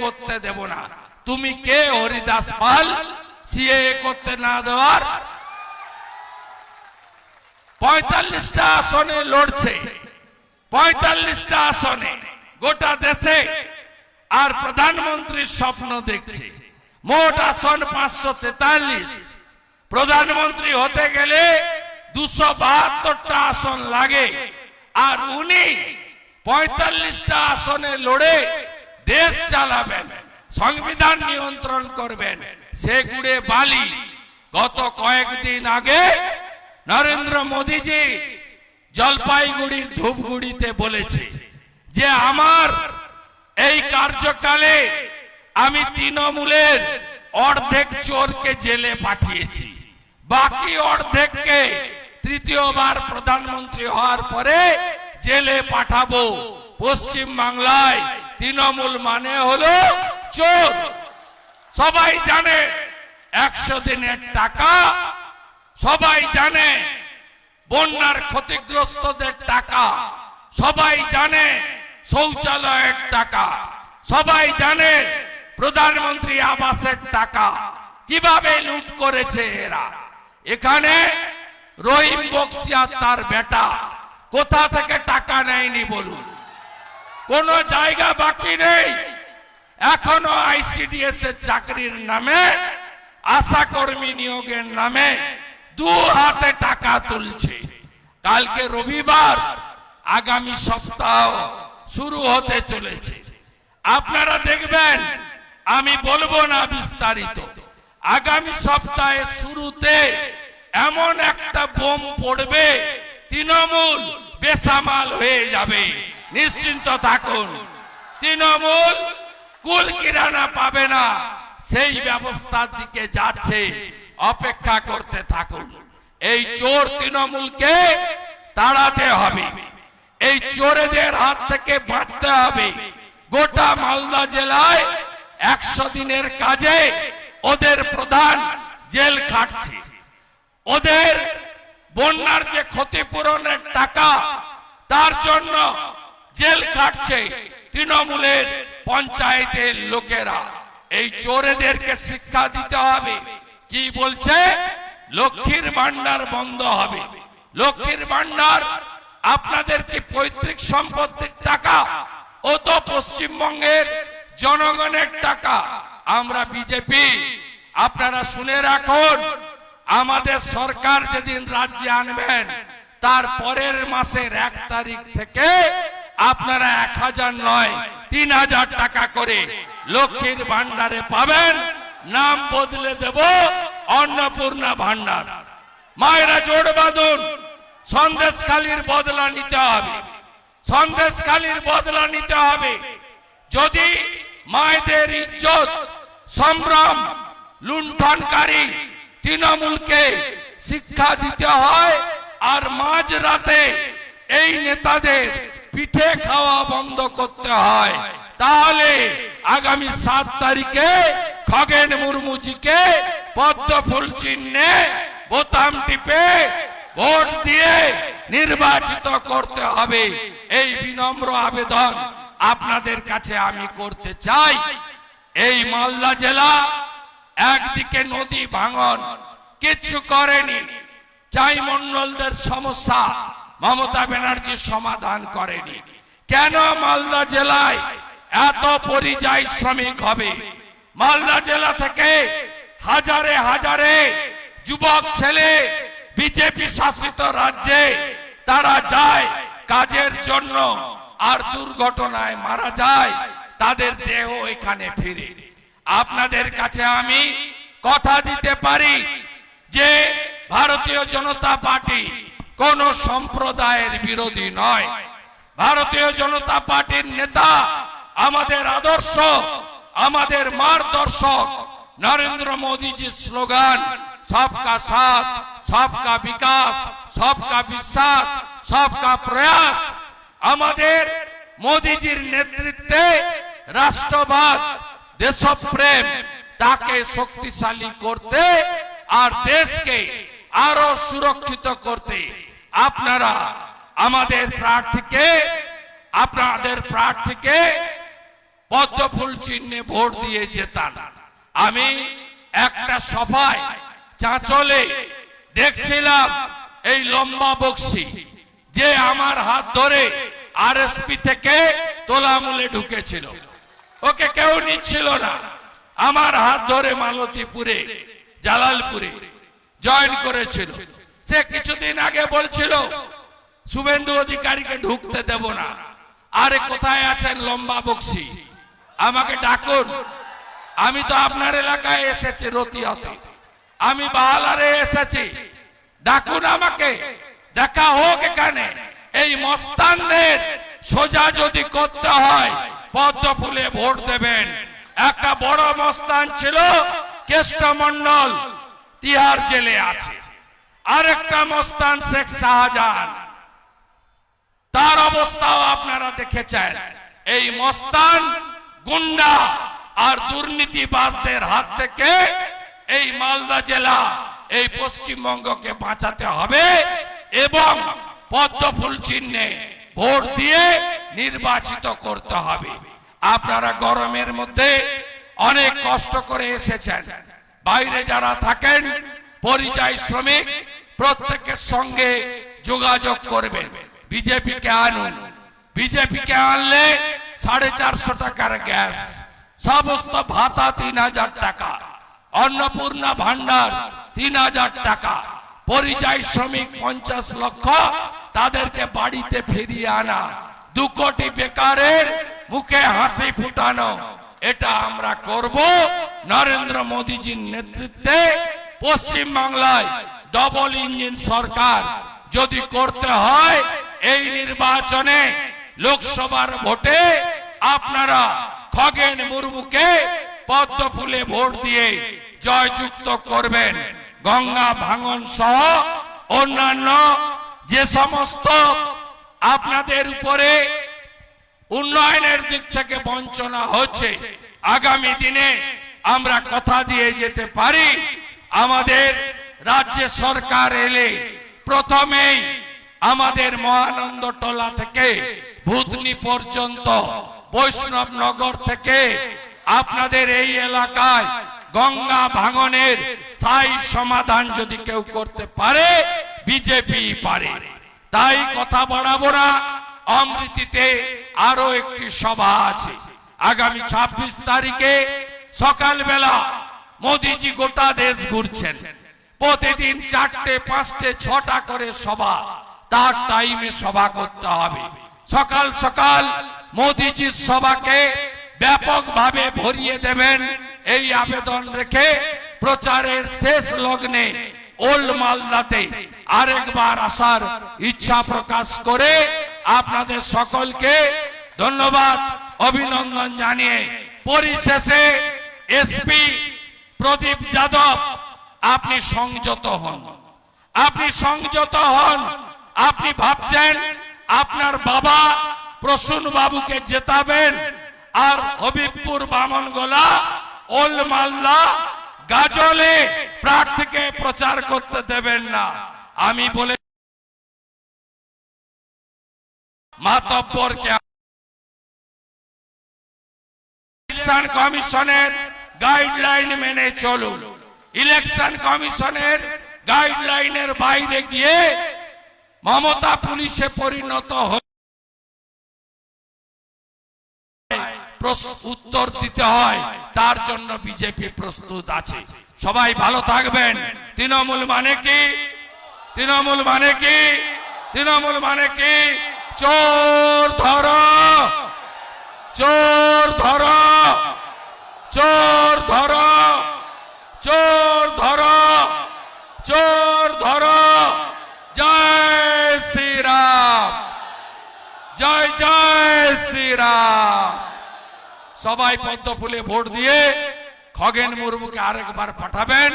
করতে দেব না। তুমি কে হরিদাস পাল? সিএ করতে না দেওয়ার? পঁয়তাল্লিশটা আসনে লড়ছে। পঁয়তাল্লিশটা আসনে গোটা দেশে আর প্রধানমন্ত্রীর স্বপ্ন দেখছে। মোট আসন পাঁচশো তেতাল্লিশ। প্রধানমন্ত্রী হতে গেলে দুশো বাহাত্তরটা আসন লাগে। আর উনি পঁয়তাল্লিশটা আসনে লড়ে দেশ চালাবেন, সংবিধান নিয়ন্ত্রণ করবেন। সে গুড়ে বালি। গত কয়েকদিন আগে নরেন্দ্র মোদীজি জলপাইগুড়ির ধূপগুড়িতে বলেছে যে, আমার এই কার্যকালে আমি তৃণমূলের অর্ধেক চোরকে জেলে পাঠিয়েছি। বাকি অর্ধেককে তৃতীয়বার প্রধানমন্ত্রী হওয়ার পরে জেলে পাঠাবো পশ্চিম বাংলায় তৃণমূল মানে হলো চোর। সবাই জানে একশো দিনের টাকা, সবাই জানে বন্যার ক্ষতিগ্রস্তদের টাকা, সবাই জানে শৌচালয়ের টাকা, সবাই জানে প্রধানমন্ত্রী আবাসের টাকা। কীভাবে লুট করেছে এরা? এখানে রহিম বক্সিয়া তার বেটা, কোথা থেকে টাকা নেয়নি বলুন? কোন জায়গা বাকি নেই। এখনও আইসিডিএস এর চাকরির নামে, আশা কর্মী নিয়োগের নামে দু হাতে টাকা তুলছে। কালকে রবিবার, আগামী সপ্তাহ শুরু হতে চলেছে। আপনারা দেখবেন, আমি বলব না বিস্তারিত। আগামী সপ্তাহে শুরুতে এমন একটা বোম পড়বে, তৃণমূল বেসামাল হয়ে যাবে। নিশ্চিন্ত থাকুন। তৃণমূল কুল কিরানা পাবে না। সেই ব্যবস্থার দিকে যাচ্ছে। অপেক্ষা করতে থাকুন। এই চোর তৃণমূলকে তাড়াতে হবে। এই চোরেদের হাত থেকে বাঁচতে হবে। গোটা মালদা জেলায় একশো দিনের কাজে ওদের প্রধান জেল খাটছে। ওদের বন্যার যে ক্ষতিপূরণের টাকা, তার জন্য জেল কাটছে তৃণমূলের পঞ্চায়েতের লোকেরা। এই চোরেদেরকে শিক্ষা দিতে হবে। কি বলছে? লক্ষ্মীর ভান্ডার বন্ধ হবে। লক্ষ্মীর ভান্ডার আপনাদের কি পৈতৃক সম্পত্তির টাকা? ও তো পশ্চিমবঙ্গের জনগণের টাকা। আমরা বিজেপি। আপনারা শুনে রাখুন, আমাদের সরকার যেদিন রাজ্যে আনবেন, তার পরের মাসের এক তারিখ থেকে আপনারা এক হাজার নয়, তিন হাজার টাকা করে লক্ষ্মীর ভান্ডারে পাবেন। নাম বদলে দেব, অন্নপূর্ণা ভান্ডার মায়েরা জোড় বাঁধুন, সন্দেশখালির বদলা নিতে হবে। সন্দেশখালির বদলা নিতে হবে। যদি মায়েদের ইজ্জত, সম্ভ্রম, লুণ্ঠনকারী তৃণমূলকে শিক্ষা দিতে হয়, আর মাঝ রাতে এই নেতাদের পিঠে খাওয়া বন্ধ করতে হয়। তাহলে আগামী সাত তারিখে খগেন মুর্মুজিকে পদ্ম ফুল চিহ্নে বোতাম টিপে ভোট দিয়ে নির্বাচিত করতে হবে। এই বিনম্র আবেদন আপনাদের কাছে আমি করতে চাই। এই মালদা জেলা একদিকে নদী ভাঙন, কিচ্ছু করেনি। চাই মন্ডলদের সমস্যা মমতা ব্যানার্জি সমাধান করেনি। কেন মালদা জেলায় এত পরিযায়ী শ্রমিক হবে? মালদা জেলা থেকে হাজারে হাজারে যুবক ছেলে বিজেপি শাসিত রাজ্যে তারা যায় কাজের জন্য আর দুর্ঘটনায় মারা যায়, তাদের দেহ এখানে ফিরে। আপনাদের কাছে আমি কথা দিতে পারি যে ভারতীয় জনতা পার্টি কোন সম্প্রদায়ের বিরোধী নয়। ভারতীয় জনতা পার্টির নেতা, আমাদের আদর্শ, আমাদের মার্গদর্শক, নরেন্দ্র মোদীজির স্লোগান, সবকা সাথ, সবকা বিকাশ, সবকা বিশ্বাস, সবকা প্রয়াস। আমাদের মোদীজির নেতৃত্বে রাষ্ট্রবাদ, দেশপ্রেম, তাকে শক্তিশালী করতে আর দেশকে আরও সুরক্ষিত করতে আপনারা আমাদের প্রার্থীকে, আপনাদের প্রার্থীকে পদ্ম ফুল চিহ্নে ভোট দিয়ে জেতান। আমি একটা সভায় চাঁচলে দেখছিলাম এই লম্বা বক্সি যে আমার হাত ধরে আরএসপি থেকে তোলামূলে ঢুকেছিল। ওকে কেউ নিচ্ছিল না। আমার হাত ধরে মালতীপুরে, জালালপুরে জয়েন করেছিল। সে কিছুদিন আগে বলছিল, শুভেন্দু অধিকারীকে ঢুকতে দেব না। আরে কোথায় আছেন লম্বা বক্সি? আমাকে ডাকুন। আমি তো আপনার এলাকায় এসেছি রতিয়াতে। আমি বাহালারে এসেছি। ডাকুন আমাকে। দেখা হোক এখানে। এই মস্তানদের সোজা যদি করতে হয়, পদ্ম ফুলে ভোট দেবেন। একটা বড় মস্তান ছিল কেষ্টমন্ডল তিহার জেলে আছে। আরেকটা মস্তান শেখ শাহজাহান। তার অবস্থাও আপনারা দেখেছেন। এই মস্তান গুন্ডা আর দুর্নীতিবাজদের হাত থেকে এই মালদা জেলা, এই পশ্চিমবঙ্গকে বাঁচাতে হবে এবং পদ্মফুল চিহ্নে ভোট দিয়ে নির্বাচিত করতে হবে। আপনারা গরমের মধ্যে অনেক কষ্ট করে এসেছেন। বাইরে যারা থাকেন, পরিযায়ী শ্রমিক প্রত্যেকের সঙ্গে যোগাযোগ করবেন। বিজেপিকে আনুন। বিজেপিকে আনলে সাড়ে চারশো টাকার গ্যাস। সমস্ত ভাতা তিন হাজার টাকা। অন্নপূর্ণা ভান্ডার তিন হাজার টাকা। পরিযায়ী শ্রমিক পঞ্চাশ লক্ষ। তাদেরকে বাড়িতে ফিরিয়ে আনা। দু কোটি বেকারের মুখে হাসি ফুটানো। এটা আমরা করব। নরেন্দ্র মোদীজির নেতৃত্বে পশ্চিম বাংলায় ডবল ইঞ্জিন সরকার যদি করতে হয়, এই নির্বাচনে লোকসভার ভোটে আপনারা খগেন মুর্মুকে পদ্ম ফুলে ভোট দিয়ে জয়যুক্ত করবেন। গঙ্গা ভাঙন সহ অন্যান্য যে সমস্ত আপনাদের উপরে উন্নয়নের দিক থেকে বঞ্চনা হচ্ছে, আগামী দিনে আমরা কথা দিয়ে যেতে পারি। আমাদের রাজ্য সরকার এলে প্রথমেই আমাদের মহানন্দ টোলা থেকে, ভূতনি পর্যন্ত, বৈষ্ণব নগর থেকে আপনাদের এই এলাকায় গঙ্গা ভাঙনের স্থায়ী সমাধান যদি কেউ করতে পারে, বিজেপি পারে। তাই কথা বাড়াবো না, অমৃতিতে আরও একটি সভা আছে। আগামী ২৬ তারিখে সকালবেলা মোদিজি গোটা দেশ ঘুরছেন। প্রতিদিন চারটে, পাঁচটে, ছটা করে সভা। তার টাইমে সভা করতে হবে। সকাল সকাল মোদিজির সভাকে ব্যাপকভাবে ভরিয়ে দেবেন। এই আবেদন রেখে প্রচারের শেষ লগ্নে ওল্ড মালদাতে আরেকবার আসার ইচ্ছা প্রকাশ করে আপনাদের সকলকে ধন্যবাদ, অভিনন্দন জানিয়ে পরিশেষে এসপি প্রদীপ যাদব আপনি সংযত হন। আপনি সংযত হন। আপনি ভাবছেন আপনার বাবা প্রসূন বাবুকে জেতাবেন আর হবিবপুর বামনগোলা ওল মালদা গাজলে প্রার্থীকে প্রচার করতে দেবেন না। আমি বলে মাতব্বরকে কমিশনের গাইডলাইন মেনে চলুন। ইলেকশন কমিশনের গাইডলাইনের বাইরে গিয়ে মমতা পুলিশে পরিণত উত্তর দিতে হয়। তার জন্য বিজেপি প্রস্তুত আছে। সবাই ভালো থাকবেন। তৃণমূল মানে কি? তৃণমূল মানে কি? তৃণমূল মানে কি? চোর ধরো। চোর ধরো। চোর ধরো চোর ধরো চোর ধরো জয় শ্রীরাম জয় জয় শ্রীরাম সবাই পদ্ম ফুলে ভোট দিয়ে খগেন মুর্মুকে আরেকবার পাঠাবেন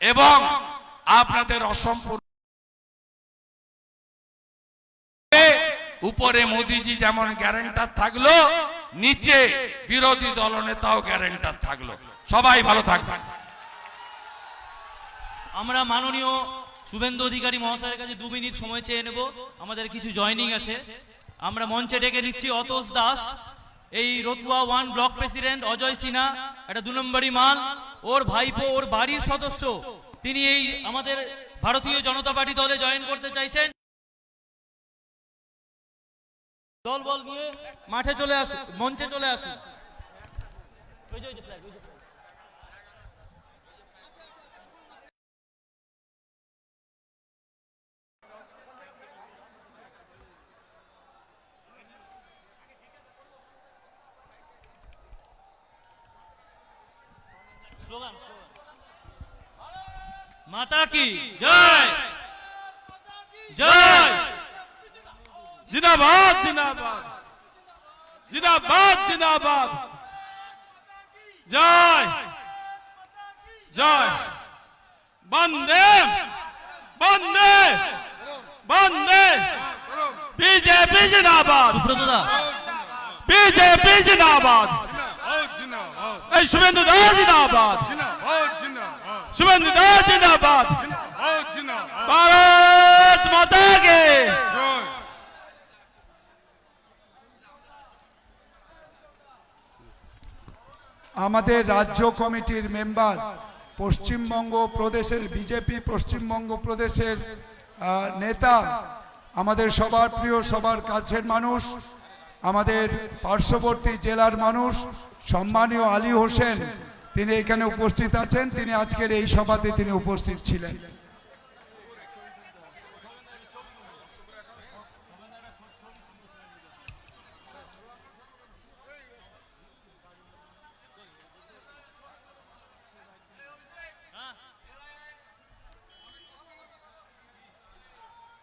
এবং আপনাদের অসম্পূর্ণ উপরে মোদিজি যেমন গ্যারেন্টার থাকল, নিচে বিরোধী দলনেতাও গ্যারেন্টার থাকল। সবাই ভালো থাকবেন। আমরা মাননীয় শুভেন্দু অধিকারী মহাশয়ের কাছে দু মিনিট সময় চেয়ে নেব। আমাদের কিছু জয়নিং আছে। আমরা মঞ্চে ডেকে নিচ্ছি অতোষ দাস। এই Ratua one block president Ajay Sinha, একটা দু নম্বরই মাল, ওর ভাইপো, ওর বাড়ির সদস্য, তিনি এই আমাদের ভারতীয় জনতা পার্টি দলে জয়েন করতে চাইছেন। দল বল নিয়ে মাঠে চলে আসুন মঞ্চে চলে আসুন ওই যে, ওই যে flag, ওই যে flag। স্লোগান মাতা কি? জয়। জয়। জিন্দাবাদ জিন্দাবাদ। জিন্দাবাদ জিন্দাবাদ। জয়। জয়। বন্দে। বন্দে। বন্দে। বিজেপি জিন্দাবাদ। সুব্রতদা বিজেপি জিন্দাবাদ। এই শুভেন্দু দা জিন্দাবাদ। জিন্দাবাদ। ভারত মাতা কে। আমাদের রাজ্য কমিটির মেম্বার পশ্চিমবঙ্গ প্রদেশের বিজেপি, পশ্চিমবঙ্গ প্রদেশের নেতা, আমাদের সবার প্রিয়, সবার কাছের মানুষ, আমাদের পার্শ্ববর্তী জেলার মানুষ, সম্মানীয় আলী হোসেন। তিনি এখানে উপস্থিত আছেন। তিনি আজকের এই সভাতে তিনি উপস্থিত ছিলেন।